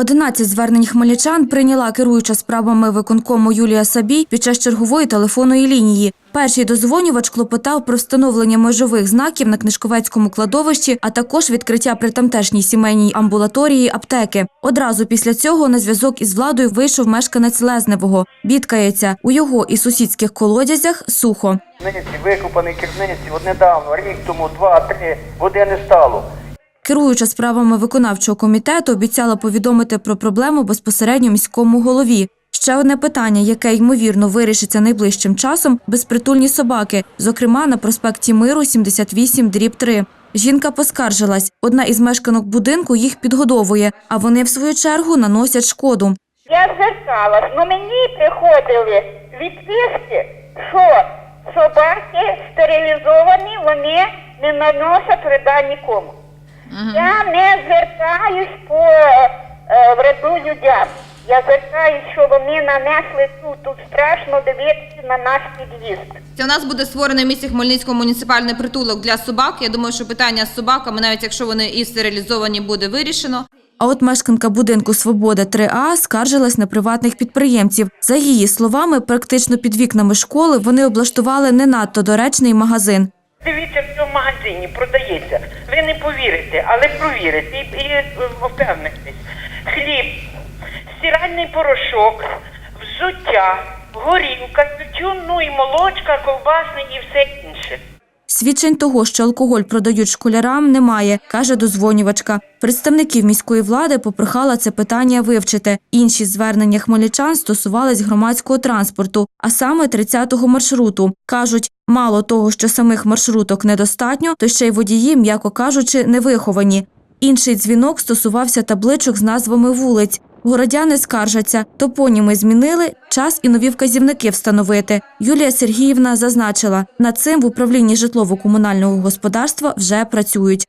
11 звернень хмельничан прийняла керуюча справами виконкому Юлія Сабій під час чергової телефонної лінії. Перший дозвонювач клопотав про встановлення межових знаків на книжковецькому кладовищі, а також відкриття при тамтешній сімейній амбулаторії аптеки. Одразу після цього на зв'язок із владою вийшов мешканець Лезневого. Бідкається у його і сусідських колодязях сухо. Криниці, викопаний криниці, от недавно, рік тому, два-три, води не стало. Керуюча справами виконавчого комітету обіцяла повідомити про проблему безпосередньо міському голові. Ще одне питання, яке ймовірно вирішиться найближчим часом безпритульні собаки, зокрема на проспекті Миру 78 дріб 3. Жінка поскаржилась. Одна із мешканок будинку їх підгодовує, а вони в свою чергу наносять шкоду. Я зверталась, ну мені приходили відписки, що собаки стерилізовані, вони не наносять вреда нікому. Я не звертаюсь по е, вреду людям. Я звертаюсь, що вони нанесли тут. Тут страшно дивитися на наш під'їзд. Це у нас буде створений в місті Хмельницькому муніципальний притулок для собак. Я думаю, що питання з собаками, навіть якщо вони і стерилізовані, буде вирішено. А от мешканка будинку Свобода 3А скаржилась на приватних підприємців. За її словами, практично під вікнами школи вони облаштували не надто доречний магазин. Дивіться, магазині продається. Ви не повірите, але провірите і, і е, впевнитесь. Хліб, стиральний порошок, взуття, горілка, тютюн, ну і молочка, ковбасний і все інше. Свідчень того, що алкоголь продають школярам, немає, каже дозвонювачка. Представників міської влади попрохала це питання вивчити. Інші звернення хмельничан стосувались громадського транспорту, а саме 30-го маршруту. Кажуть, мало того, що самих маршруток недостатньо, то ще й водії, м'яко кажучи, невиховані. Інший дзвінок стосувався табличок з назвами вулиць. Городяни скаржаться, топоніми змінили, час і нові вказівники встановити. Юлія Сергіївна зазначила, над цим в управлінні житлово-комунального господарства вже працюють.